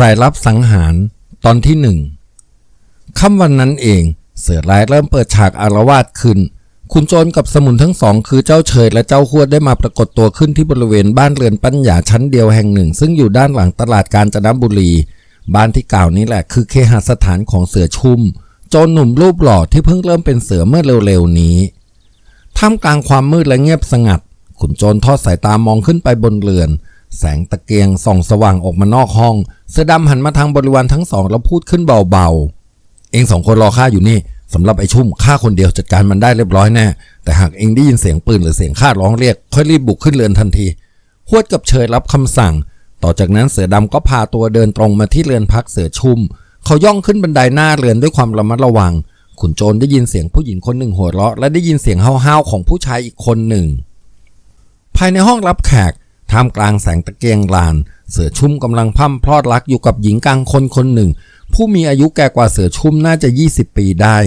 สายลับสังหารตอนที่หนึ่งค่ำวันนั้นเองเสือร้ายเริ่มเปิดฉากอารวาสขึ้น คุณโจรกับสมุนทั้งสอง คือเจ้าเฉยและเจ้าขวดได้มาปรากฏตัวขึ้นที่บริเวณบ้านเรือนปัญญาชั้นเดียวแห่งหนึ่ง ซึ่งอยู่ด้านหลังตลาดกาญจนบุรี บ้านที่กล่าวนี้แหละคือเคหสถานของเสือชุ่ม โจรหนุ่มรูปหล่อที่เพิ่งเริ่มเป็นเสือเมื่อเร็วๆนี้ท่ามกลางความมืดและเงียบสงัด ขุนโจรทอดสายตามองขึ้นไปบนเรือน แสงตะเกียงส่องสว่างออกมานอกห้อง เสือดำหันมาทางบริวารทั้งสองแล้วพูดขึ้นเบาๆ เองสองคนรอข้าอยู่นี่สำหรับไอ้ชุ่มข้าคนเดียวจัดการมันได้เรียบร้อยแน่ แต่หากเองได้ยินเสียงปืนหรือเสียงข้าร้องเรียก ค่อยรีบบุกขึ้นเรือนทันทีหวดกับเชยรับคำสั่ง ต่อจากนั้นเสือดำก็พาตัวเดินตรงมาที่เรือนพักเสือชุ่ม เขาย่องขึ้นบันไดหน้าเรือนด้วยความระมัดระวัง ขุนโจรได้ยินเสียงผู้หญิงคนหนึ่งหัวเราะ และได้ยินเสียงห้าวๆของผู้ชายอีกคนหนึ่ง ภายในห้องรับแขก ท่ามกลางแสงตะเกียงลาน เสือชุ่มกำลังพร่ำพลอดรักอยู่กับหญิงกลางคนคนหนึ่ง ผู้มีอายุแก่กว่าเสือชุ่มน่าจะ 20 ปีได้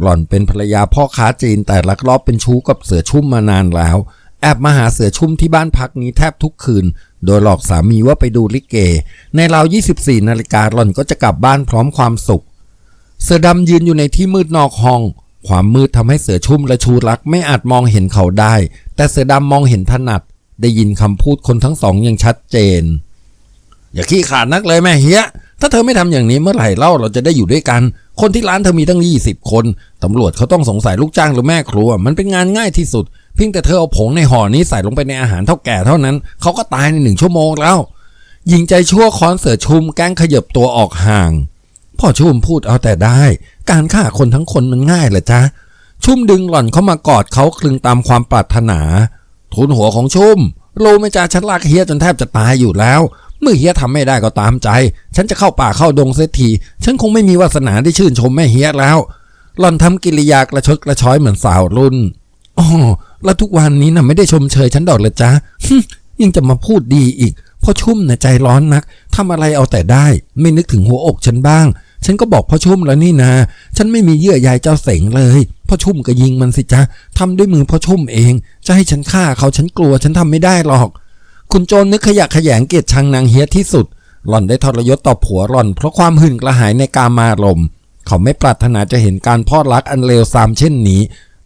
หล่อนเป็นภรรยาพ่อค้าจีนแต่ลักลอบเป็นชู้กับเสือชุ่มมานานแล้ว แอบมาหาเสือชุ่มที่บ้านพักนี้แทบทุกคืน โดยหลอกสามีว่าไปดูลิเก ในราว 24 นาฬิกาหล่อนก็จะกลับบ้านพร้อมความสุข เสือดำยืนอยู่ในที่มืดนอกห้องความมืดทำให้เสือชุ่มและชูรักไม่อาจมองเห็นเขาได้ แต่เสือดำมองเห็นถนัด ได้ยินคำพูดคนทั้งสองอย่างชัดเจน อย่าขี้ขาดนักเลยแม่เฮียถ้าเธอไม่ทำอย่างนี้เมื่อไหร่เล่าเราจะได้อยู่ด้วยกัน คนที่ร้านเธอมีตั้ง 20 คนตำรวจเขาต้องสงสัยลูกจ้างหรือแม่ครัว มันเป็นงานง่ายที่สุด เพียงแต่เธอเอาผงในห่อนี้ใส่ลงไปในอาหารเท่าแก่เท่านั้นเขาก็ตายในหนึ่งชั่วโมงแล้วหญิงใจชั่วคอนเสือชุมแกล้งขยับตัวออกห่างพ่อชุ่มพูดเอาแต่ได้ การฆ่าคนทั้งคนมันง่ายเหรอจ๊ะชุ่มดึงหล่อนเข้ามากอดเขาคลึงตามความปรารถนา ทุนหัวของชุ่มรู้ไม่จ้าฉันลากเฮียจนแทบจะตายอยู่แล้ว เมื่อเฮียทำไม่ได้ก็ตามใจ ฉันจะเข้าป่าเข้าดงเสียที ฉันคงไม่มีวาสนาได้ชื่นชมแม่เฮียแล้ว หล่อนทำกิริยากระชดกระช้อยเหมือนสาวรุ่นอ๋อแล้วทุกวันนี้น่ะไม่ได้ชมเชยฉันดอกเลยจ้ะยังจะมาพูดดีอีกพ่อชุ่มน่ะใจร้อนนักทำอะไรเอาแต่ได้ ไม่นึกถึงหัวอกฉันบ้าง ฉันก็บอกพ่อชุ่มแล้วนี่นา ฉันไม่มีเยื่อใยเจ้าเสงเลย พ่อชุ่มก็ยิงมันสิจ๊ะทำด้วยมือพ่อชุ่มเอง จะให้ฉันฆ่าเขาฉันกลัวฉันทำไม่ได้หรอก คุณโจรนึกขยะแขยงเกียดชังนางเฮียที่สุด หล่อนได้ทรยศต่อผัวหล่อน เพราะความหึ่งกระหายในกามารมเขาไม่ปรารถนาจะเห็นการพลอรักอันเลวทรามเช่นนี้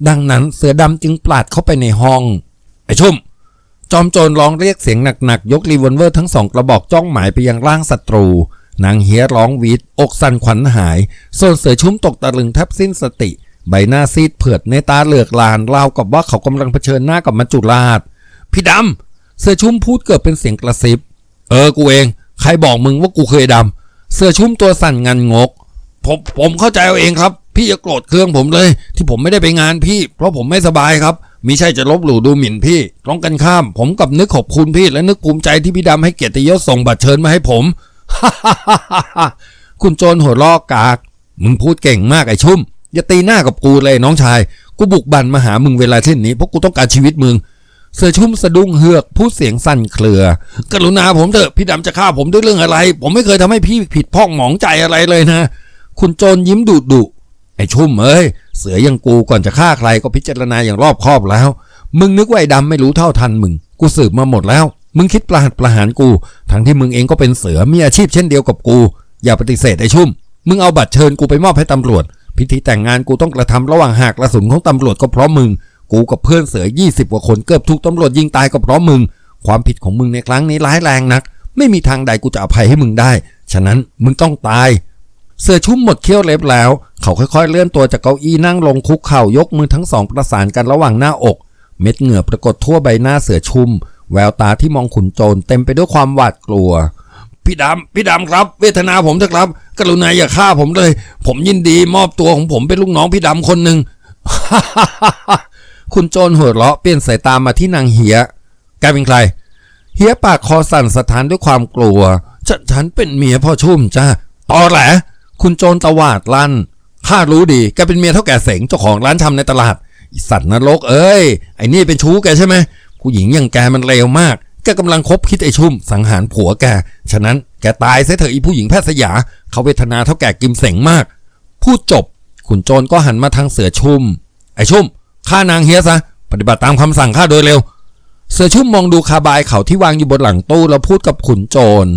ดังนั้นเสือดำจึงปลาดเข้าไปในห้อง ไอ้ชุ่ม จอมโจรร้องเรียกเสียงหนักๆยกรีวอลเวอร์ทั้งสองกระบอกจ้องหมายไปยังร่างศัตรู นางเฮียร้องวีดอกสั่นขวัญหาย ส่วนเสือชุ่มตกตะลึงแทบสิ้นสติ ใบหน้าซีดเผือดในตาเหลือกลานราวกับว่าเขากำลังเผชิญหน้ากับมัจจุราชพี่ดำเสือชุ่มพูดเกือบเป็นเสียงกระซิบ เออกูเอง ใครบอกมึงว่ากูเคยดำเสือชุ่มตัวสั่นงันงก ผมผมเข้าใจเอาเองครับ พี่อย่าโกรธเครื่องผมเลย ที่ผมไม่ได้ไปงานพี่ เพราะผมไม่สบายครับมิใช่จะลบหลู่ดูหมิ่นพี่ตรงกันข้าม ผมกับนึกขอบคุณพี่และนึกภูมิใจที่พี่ดำให้เกียรติยศส่งบัตรเชิญมาให้ผม คุณโจรหัวลอกกาก มึงพูดเก่งมากไอ้ชุ่ม อย่าตีหน้ากับกูเลยน้องชาย กูบุกบันมาหามึงเวลาเช่นนี้เพราะกูต้องการชีวิตมึง เสือชุ่มสะดุ้งเฮือกพูดเสียงสั่นเครือกรุณาผมเถอะพี่ดำจะฆ่าผมด้วยเรื่องอะไร ผมไม่เคยทำให้พี่ผิดพ้องหมองใจอะไรเลยนะ คุณโจรยิ้มดุดุไอ้ชุ่มเอ้ยเสืออยังกูก่อนจะฆ่าใครก็พิจารณาอย่างรอบคอบแล้ว มึงนึกว่าไอ้ดำไม่รู้เท่าทันมึง กูสืบมาหมดแล้ว มึงคิดประหัตประหารกู ทั้งที่มึงเองก็เป็นเสือมีอาชีพเช่นเดียวกับกู อย่าปฏิเสธไอ้ชุ่ม มึงเอาบัตรเชิญกูไปมอบให้ตำรวจ พิธีแต่งงานกูต้องกระทำระหว่างหากกระสุนของตำรวจก็เพราะมึง กูกับเพื่อนเสือ 20 กว่าคนเกือบถูกตำรวจยิงตายก็เพราะมึง ความผิดของมึงในครั้งนี้ร้ายแรงนัก ไม่มีทางใดกูจะอภัยให้มึงได้ ฉะนั้นมึงต้องตายเสือชุ่มหมดเขี้ยวเล็บแล้ว เขาค่อยๆ เลื่อนตัวจากเก้าอี้นั่งลงคุกเข่ายกมือทั้งสองประสานกันระหว่างหน้าอก เม็ดเหงื่อปรากฏทั่วใบหน้าเสือชุ่ม แววตาที่มองขุนโจรเต็มไปด้วยความหวาดกลัว พี่ดำพี่ดำครับ เวทนาผมเถอะครับ กรุณาอย่าฆ่าผมเลย ผมยินดีมอบตัวของผมเป็นลูกน้องพี่ดำคนหนึ่งคุณโจรหัวเราะเปลี่ยนสายตามาที่นางเฮียแกเป็นใครเฮียปากคอสั่นสะท้านด้วยความกลัว ฉันฉันเป็นเมียพ่อชุ่มจ้าตอแหล คุณโจรตวาดลั่นข้ารู้ดีแกเป็นเมียเท่าแก่เสงเจ้าของร้านชำในตลาดสัตว์นรกเอ้ยไอ้นี่เป็นชู้แกใช่ไหม ผู้หญิงอย่างแกมันเลวมาก แกกำลังคบคิดไอชุ่ม สังหารผัวแก ฉะนั้นแกตายเสียเถอะอีผู้หญิงแพทย์สยา เขาเวทนาเท่าแก่กิมเสงมาก พูดจบ ขุนโจรก็หันมาทางเสือชุ่ม ไอชุ่มฆ่านางเฮียซะ ปฏิบัติตามคำสั่งข้าโดยเร็ว เสือชุ่มมองดูคาบายเขาที่วางอยู่บนหลังตู้แล้วพูดกับขุนโจรผ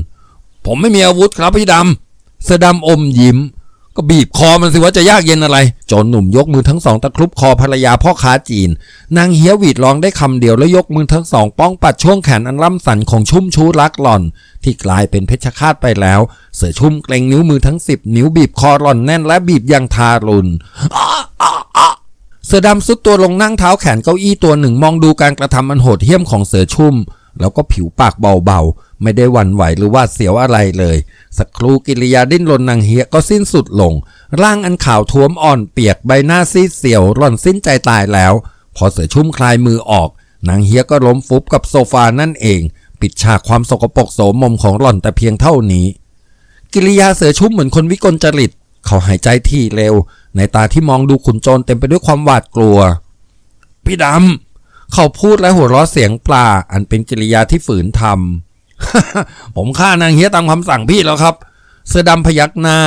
ผมไม่มีอาวุธครับพี่ดำเสือดำอมยิ้ม ก็บีบคอมันสิว่าจะยากเย็นอะไรจรหนุ่มยกมือทั้งสองตะครุบคอภรรยาพ่อค้าจีน นางเฮียวีดร้องได้คำเดียวแล้วยกมือทั้งสอง ป้องปัดช่วงแขนอันล่ำสันของชุ่มชูรักหล่อน ที่กลายเป็นเพชฌฆาตไปแล้ว เสือชุ่มเกรงนิ้วมือทั้งสิบนิ้วบีบคอหล่อนแน่นและบีบอย่างทารุณเสือดำซุดตัวลงนั่งเท้าแขนเก้าอี้ตัวหนึ่งมองดูการกระทำอันโหดเหี้ยมของเสือชุ่ม แล้วก็ผิวปากเบาๆ ไม่ได้หวั่นไหวหรือว่าเสียวอะไรเลย สักครู่กิริยาดิ้นรนนางเฮียก็สิ้นสุดลง ร่างอันขาวท้วมอ่อนเปียกใบหน้าซีดเสียวหล่อนสิ้นใจตายแล้ว พอเสือชุ่มคลายมือออก นางเฮียก็ล้มฟุบกับโซฟานั่นเอง ปิดฉากความสกปรกโสมมของหล่อนแต่เพียงเท่านี้ กิริยาเสือชุ่มเหมือนคนวิกลจริต เขาหายใจที่เร็ว ในตาที่มองดูขุนโจรเต็มไปด้วยความหวาดกลัว พี่ดำเขาพูดและหัวเราะเสียงปลาอันเป็นกิริยาที่ฝืนทำ ผมฆ่านางเฮียตามคำสั่งพี่แล้วครับ เสือดำพยักหน้า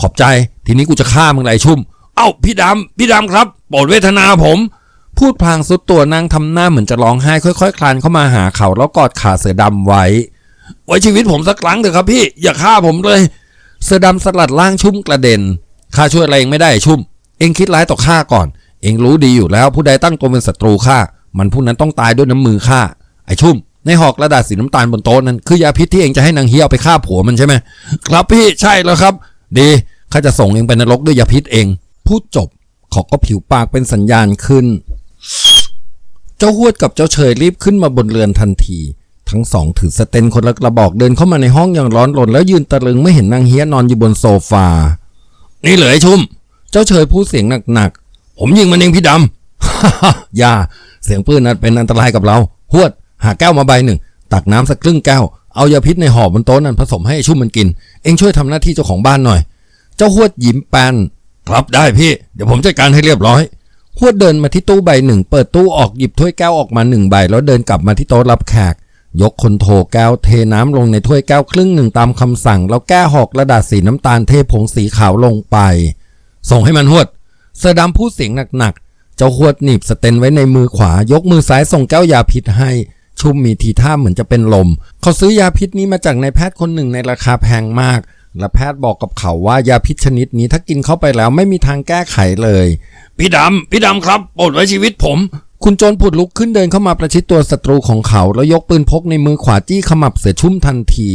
ขอบใจ ทีนี้กูจะฆ่ามึงไรชุ่ม เอ้าพี่ดำพี่ดำครับโปรดเวทนาผม พูดพลางสุดตัวนางทำหน้าเหมือนจะร้องไห้ค่อย ๆ คลานเข้ามาหาเขาแล้วกอดขาเสือดำไว้ ไว้ชีวิตผมสักครั้งเถอะครับพี่อย่าฆ่าผมเลย เสือดำสลัดล่างชุ่มกระเด็นข้าช่วยอะไรเองไม่ได้ชุ่ม เองคิดร้ายต่อข้าก่อน เองรู้ดีอยู่แล้วผู้ใดตั้งตัวเป็นศัตรูข้ามันผู้นั้นต้องตายด้วยน้ำมือข้าไอ้ชุ่ม ในหอกกระดาษสีน้ำตาลบนโต๊ะนั้นคือยาพิษที่เองจะให้นางเฮียเอาไปฆ่าผัวมันใช่ไหมครับพี่ใช่แล้วครับ ดีข้าจะส่งเองไปนรกด้วยยาพิษเอง พูดจบเขาก็ผิวปากเป็นสัญญาณขึ้น เจ้าหวดกับเจ้าเฉยรีบขึ้นมาบนเรือนทันที ทั้งสองถือสเตนคนละกระบอกเดินเข้ามาในห้องอย่างร้อนรนแล้วยืนตะลึงไม่เห็นนางเฮียนอนอยู่บนโซฟา นี่เหรอไอ้ชุ่ม เจ้าเฉยพูดเสียงหนักๆผมยิงมันเองพี่ดำอย่าเสียงปืนนั้นเป็นอันตรายกับเราหวด หาแก้วมาใบหนึ่ง ตักน้ำสักครึ่งแก้ว เอายาพิษในห่อบนโต๊ะนั้นผสมให้ชุ่มมันกิน เองช่วยทำหน้าที่เจ้าของบ้านหน่อย เจ้าหวดยิ้มแปนครับได้พี่ เดี๋ยวผมจัดการให้เรียบร้อยหวดเดินมาที่ตู้ใบหนึ่ง เปิดตู้ออกหยิบถ้วยแก้วออกมาหนึ่งใบ แล้วเดินกลับมาที่โต๊ะรับแขก ยกคนโถแก้วเทน้ำลงในถ้วยแก้วครึ่งหนึ่งตามคำสั่ง แล้วแก้หอกกระดาษสีน้ำตาลเทผงสีขาวลงไป ส่งให้มันหวดเสือดำพูดเสียงหนักๆ เจ้าหวดหนีบสเตนไว้ในมือขวายกมือซ้ายส่งแก้วยาพิษให้ ชุ่มมีทีท่าเหมือนจะเป็นลม เขาซื้อยาพิษนี้มาจากนายแพทย์คนหนึ่งในราคาแพงมาก และแพทย์บอกกับเขาว่ายาพิษชนิดนี้ถ้ากินเข้าไปแล้วไม่มีทางแก้ไขเลย พี่ดำพี่ดำครับโปรดไว้ชีวิตผม คุณโจรผุดลุกขึ้นเดินเข้ามาประชิดตัวศัตรูของเขา แล้วยกปืนพกในมือขวาจี้ขมับเสือชุ่มทันที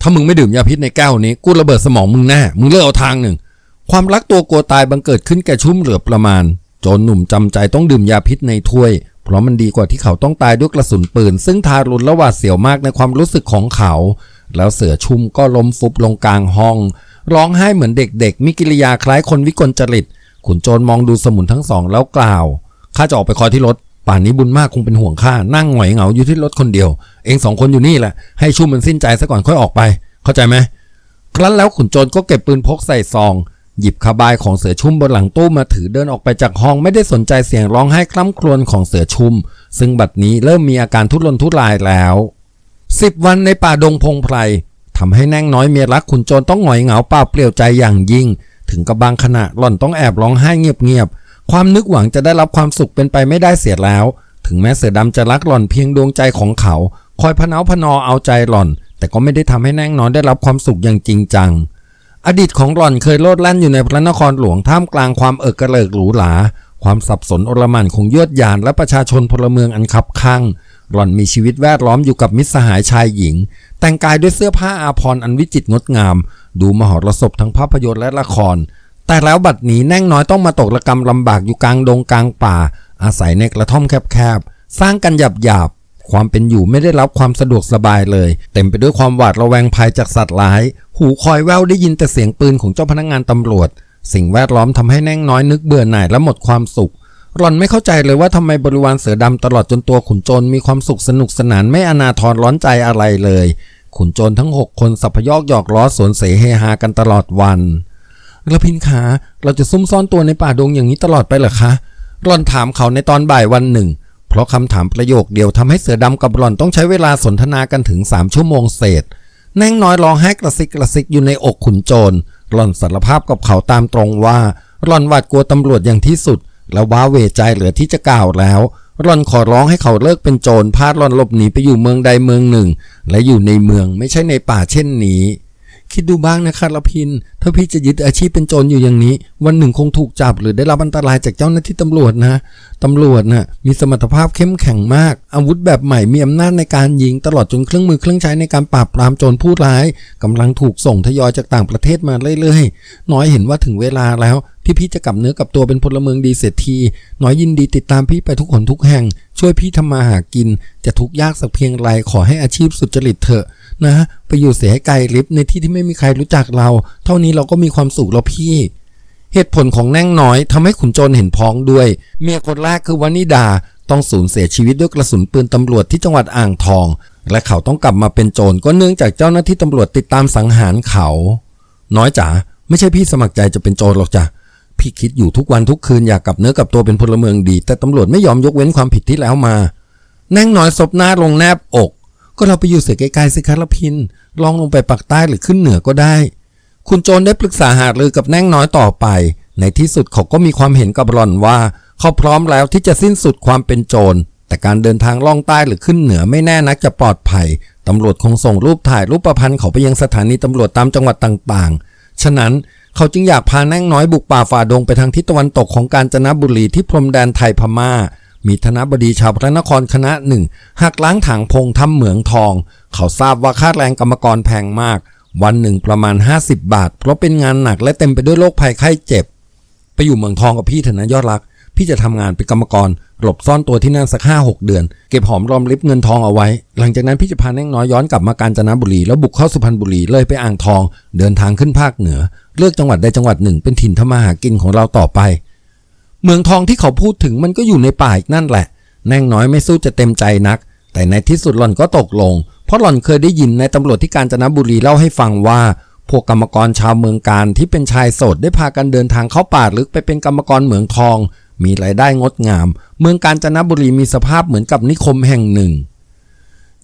ถ้ามึงไม่ดื่มยาพิษในแก้วนี้กูระเบิดสมองมึงแน่มึงเลือกเอาทางหนึ่ง ความรักตัวกลัวตายบังเกิดขึ้นแก่ชุ่มเหลือประมาณโจรหนุ่มจำใจต้องดื่มยาพิษในถ้วย เพราะมันดีกว่าที่เขาต้องตายด้วยกระสุนปืน ซึ่งทารุณและหวาดเสียวมากในความรู้สึกของเขา แล้วเสือชุ่มก็ล้มฟุบลงกลางห้อง ร้องไห้เหมือนเด็กๆ มีกิริยาคล้ายคนวิกลจริต ขุนโจรมองดูสมุนทั้งสองแล้วกล่าวข้าจะออกไปคอยที่รถป่านนี้บุญมากคงเป็นห่วงข้านั่งหงอยเหงาอยู่ที่รถคนเดียว เองสองคนอยู่นี่แหละให้ชุ่มมันสิ้นใจซะก่อนค่อยออกไป เข้าใจไหมครั้นแล้วขุนโจรก็เก็บปืนพกใส่ซอง หยิบคาบายของเสือชุ่มบนหลังตู้มาถือเดินออกไปจากห้องไม่ได้สนใจเสียงร้องไห้คล้ำครวญของเสือชุ่ม ซึ่งบัดนี้เริ่มมีอาการทุรนทุรายแล้วสิบวันในป่าดงพงไพรทำให้แน่งน้อยเมียรักขุนโจรต้องหงอยเหงาเปล่าเปลี่ยวใจอย่างยิ่ง ถึงกับบางขณะหล่อนต้องแอบร้องไห้เงียบๆความนึกหวังจะได้รับความสุขเป็นไปไม่ได้เสียแล้ว ถึงแม้เสือดำจะรักหล่อนเพียงดวงใจของเขา คอยพเนาพนอเอาใจหล่อน แต่ก็ไม่ได้ทำให้แน่งน้อยได้รับความสุขอย่างจริงจัง อดีตของหล่อนเคยโลดแล่นอยู่ในพระนครหลวงท่ามกลางความเอิกกระเลิกหรูหรา ความสับสนโอลม่านของยวดยานและประชาชนพลเมืองอันคับข้างหล่อนมีชีวิตแวดล้อมอยู่กับมิตรสหายชายหญิง แต่งกายด้วยเสื้อผ้าอาภรณ์อันวิจิตรงดงาม ดูมหรสพทั้งภาพยนตร์และละคร แต่แล้วบัดนี้แน่งน้อยต้องมาตกระกรรมลำบากอยู่กลางดงกลางป่า อาศัยในกระท่อมแคบๆ สร้างกันหยาบๆความเป็นอยู่ไม่ได้รับความสะดวกสบายเลย เต็มไปด้วยความหวาดระแวงภัยจากสัตว์ร้าย หูคอยแววได้ยินแต่เสียงปืนของเจ้าพนักงานตำรวจ สิ่งแวดล้อมทำให้แน่งน้อยนึกเบื่อหน่ายและหมดความสุขหล่อนไม่เข้าใจเลยว่าทำไมบริวารเสือดำตลอดจนตัวขุนโจรมีความสุขสนุกสนานไม่อนาทรร้อนใจอะไรเลย ขุนโจรทั้งหกคนสัพยอกหยอกล้อสวนเสเฮฮากันตลอดวันระพินขาเราจะซุ่มซ่อนตัวในป่าดงอย่างนี้ตลอดไปเหรอคะหล่อนถามเขาในตอนบ่ายวันหนึ่ง เพราะคำถามประโยคเดียวทำให้เสือดำกับหล่อนต้องใช้เวลาสนทนากันถึงสามชั่วโมงเศษ แนงน้อยร้องไห้กระซิกกระซิกอยู่ในอกขุนโจร หล่อนสารภาพกับเขาตามตรงว่า หล่อนหวาดกลัวตำรวจอย่างที่สุด และว้าเวใจเหลือที่จะกล่าวแล้วร่อนขอร้องให้เขาเลิกเป็นโจรพาร่อนหลบหนีไปอยู่เมืองใดเมืองหนึ่ง และอยู่ในเมืองไม่ใช่ในป่าเช่นนี้ คิดดูบ้างนะคะละพิน ถ้าพี่จะยึดอาชีพเป็นโจรอยู่อย่างนี้ วันหนึ่งคงถูกจับหรือได้รับอันตรายจากเจ้าหน้าที่ตำรวจนะตำรวจน่ะมีสมรรถภาพเข้มแข็งมาก อาวุธแบบใหม่มีอำนาจในการยิงตลอดจนเครื่องมือเครื่องใช้ในการปราบปรามโจรผู้ร้ายกำลังถูกส่งทยอยจากต่างประเทศมาเรื่อยๆ น้อยเห็นว่าถึงเวลาแล้ว ที่พี่จะกลับเนื้อกลับตัวเป็นพลเมืองดีเสียที น้อยยินดีติดตามพี่ไปทุกหนทุกแห่ง ช่วยพี่ทำมาหากิน จะทุกยากสักเพียงไรขอให้อาชีพสุจริตเถอะ นะไปอยู่เสียให้ไกลลิฟในที่ที่ไม่มีใครรู้จักเรา เท่านี้เราก็มีความสุขแล้วพี่ เหตุผลของแน่งน้อยทำให้ขุนโจรเห็นพ้องด้วย เมียคนแรกคือวานิดาต้องสูญเสียชีวิตด้วยกระสุนปืนตำรวจที่จังหวัดอ่างทอง และเขาต้องกลับมาเป็นโจรก็เนื่องจากเจ้าหน้าที่ตำรวจติดตามสังหารเขา น้อยจ๋าไม่ใช่พี่สมัครใจจะเป็นโจรหรอกจ้ะพี่คิดอยู่ทุกวันทุกคืนอยากกลับเนื้อกลับตัวเป็นพลเมืองดี แต่ตำรวจไม่ยอมยกเว้นความผิดที่แล้วมา แน่งน้อยซบหน้าลงแนบอก ก็เราไปอยู่เสียไกลๆสิคะละพิน ลองลงไปปักใต้หรือขึ้นเหนือก็ได้ คุณโจรได้ปรึกษาหารือกับแน่งน้อยต่อไป ในที่สุดเขาก็มีความเห็นกับหล่อนว่า เขาพร้อมแล้วที่จะสิ้นสุดความเป็นโจร แต่การเดินทางล่องใต้หรือขึ้นเหนือไม่แน่นักจะปลอดภัย ตำรวจคงส่งรูปถ่ายรูปประพันธ์เขาไปยังสถานีตำรวจตามจังหวัดต่างๆ ฉะนั้นเขาจึงอยากพาแน่งน้อยบุกป่าฝ่าดงไปทางทิศตะวันตกของกาญจนบุรีที่พรมแดนไทยพม่า มีธนบดีชาวพระนครคณะหนึ่งหักล้างถังพงทำเหมืองทอง เขาทราบว่าค่าแรงกรรมกรแพงมาก วันหนึ่งประมาณ 50 บาท เพราะเป็นงานหนักและเต็มไปด้วยโรคภัยไข้เจ็บ ไปอยู่เมืองทองกับพี่เถอะนะยอดรัก พี่จะทำงานเป็นกรรมกร หลบซ่อนตัวที่นั่นสักห้าหกเดือน เก็บหอมรอมริบเงินทองเอาไว้ หลังจากนั้นพี่จะพาแน่งน้อยย้อนกลับมากาญจนบุรีแล้วบุกเข้าสุพรรณบุรีเลยไปอ่างทอง เดินทางขึ้นภาคเหนือ เลือกจังหวัดใดจังหวัดหนึ่ง เป็นถิ่นทำมาหากินของเราต่อไป เมืองทองที่เขาพูดถึงมันก็อยู่ในป่าอีกนั่นแหละ แน่งน้อยไม่สู้จะเต็มใจนัก แต่ในที่สุดหล่อนก็ตกลง เพราะหล่อนเคยได้ยินในตำรวจที่กาญจนบุรีเล่าให้ฟังว่า พวกกรรมกรชาวเมืองการที่เป็นชายโสดได้พากันเดินทางเข้าป่าลึกไปเป็นกรรมกรเหมืองทอง มีรายได้งดงาม เมืองกาญจนบุรีมีสภาพเหมือนกับนิคมแห่งหนึ่ง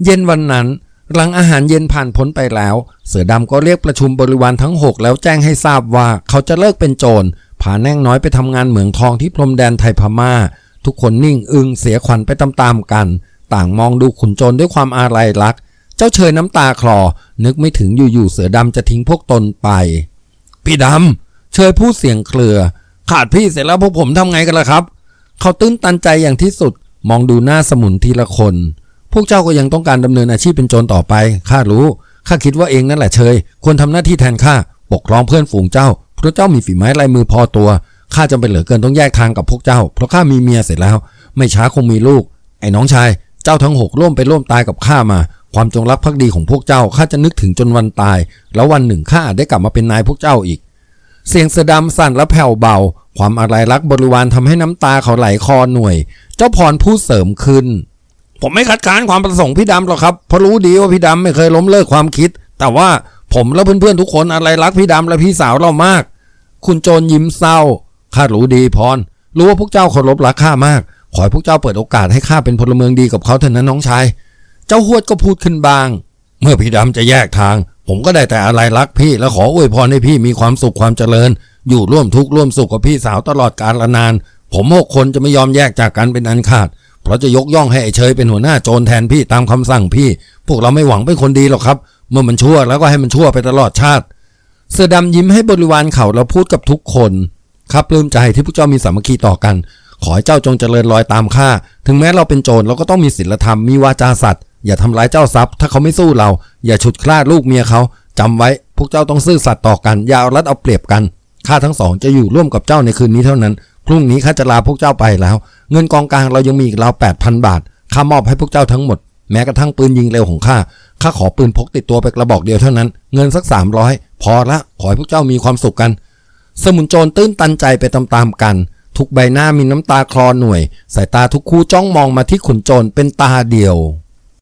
เย็นวันนั้นหลังอาหารเย็นผ่านพ้นไปแล้ว เสือดำก็เรียกประชุมบริวารทั้ง 6 แล้วแจ้งให้ทราบว่าเขาจะเลิกเป็นโจร พาแน่งน้อยไปทำงานเหมืองทองที่พรมแดนไทยพม่า ทุกคนนิ่งอึงเสียขวัญไปตามๆกัน ต่างมองดูขุนโจรด้วยความอาลัยรัก เจ้าเชยน้ำตาคลอ นึกไม่ถึงอยู่ๆเสือดำจะทิ้งพวกตนไป พี่ดำเชยพูดเสียงเครือ ขาดพี่เสร็จแล้วพวกผมทำไงกันล่ะครับ เขาตื้นตันใจอย่างที่สุด มองดูหน้าสมุนทีละคน พวกเจ้าก็ยังต้องการดำเนินอาชีพเป็นโจรต่อไปข้ารู้ข้าคิดว่าเองนั่นแหละเชยควรทำหน้าที่แทนข้าปกครองเพื่อนฝูงเจ้า พราะเจ้ามีฝีไม้ลายมือพอตัวข้าจำเป็นเหลือเกินต้องแยกทางกับพวกเจ้า เพราะข้ามีเมียเสร็จแล้ว ไม่ช้าคงมีลูก ไอ้น้องชาย เจ้าทั้งหกร่วมไปร่วมตายกับข้ามา ความจงรักภักดีของพวกเจ้าข้าจะนึกถึงจนวันตาย แล้ววันหนึ่งข้าได้กลับมาเป็นนายพวกเจ้าอีก เสียงเสดำสั่นและแผ่วเบา ความอะไรรักบริวารทำให้น้ำตาเขาไหลคอหน่วย เจ้าพรพูดเสริมขึ้น ผมไม่คัดค้านความประสงค์พี่ดำหรอกครับเพราะรู้ดีว่าพี่ดำไม่เคยล้มเลิกความคิด แต่ว่า ผมและเพื่อนๆทุกคนอะไรรักพี่ดำและพี่สาวเรามาก คุณโจรยิ้มเศร้าข้ารู้ดีพร รู้ว่าพวกเจ้าเคารพรักข้ามาก ขอให้พวกเจ้าเปิดโอกาสให้ข้าเป็นพลเมืองดีกับเขาเถอะนะน้องชาย เจ้าหวดก็พูดขึ้นบาง เมื่อพี่ดำจะแยกทาง ผมก็ได้แต่อะไรรักพี่และขออวยพรให้พี่มีความสุขความเจริญ อยู่ร่วมทุกข์ร่วมสุขกับพี่สาวตลอดกาลนาน ผมหกคนจะไม่ยอมแยกจากกันเป็นอันขาดเพราะจะยกย่องให้ไอเชยเป็นหัวหน้าโจรแทนพี่ตามคำสั่งพี่ พวกเราไม่หวังเป็นคนดีหรอกครับ เมื่อมันชั่วแล้วก็ให้มันชั่วไปตลอดชาติ เสือดำยิ้มให้บริวารเขาแล้วพูดกับทุกคนครับปลื้มใจที่พวกเจ้ามีสามัคคีต่อกัน ขอให้เจ้าจงเจริญรอยตามข้าถึงแม้เราเป็นโจรเราก็ต้องมีศีลธรรมมีวาจาสัตย์อย่าทำร้ายเจ้าทรัพย์ ถ้าเขาไม่สู้เรา อย่าฉุดคลาดลูกเมียเขาจำไว้พวกเจ้าต้องซื่อสัตย์ต่อกันอย่าเอารัดเอาเปรียบกันข้าทั้งสองจะอยู่ร่วมกับเจ้าในคืนนี้เท่านั้นพรุ่งนี้ข้าจะลาพวกเจ้าไปแล้ว เงินกองกลางเรายังมีอีกราวแปดพันบาทข้ามอบให้พวกเจ้าทั้งหมด แม้กระทั่งปืนยิงเร็วของข้า ข้าขอปืนพกติดตัวไปกระบอกเดียวเท่านั้น เงินสักสามร้อยพอละ ขอให้พวกเจ้ามีความสุขกัน สมุนโจรตื้นตันใจไปตามๆกัน ทุกใบหน้ามีน้ำตาคลอหน่วย สายตาทุกคู่จ้องมองมาที่ขุนโจรเป็นตาเดียว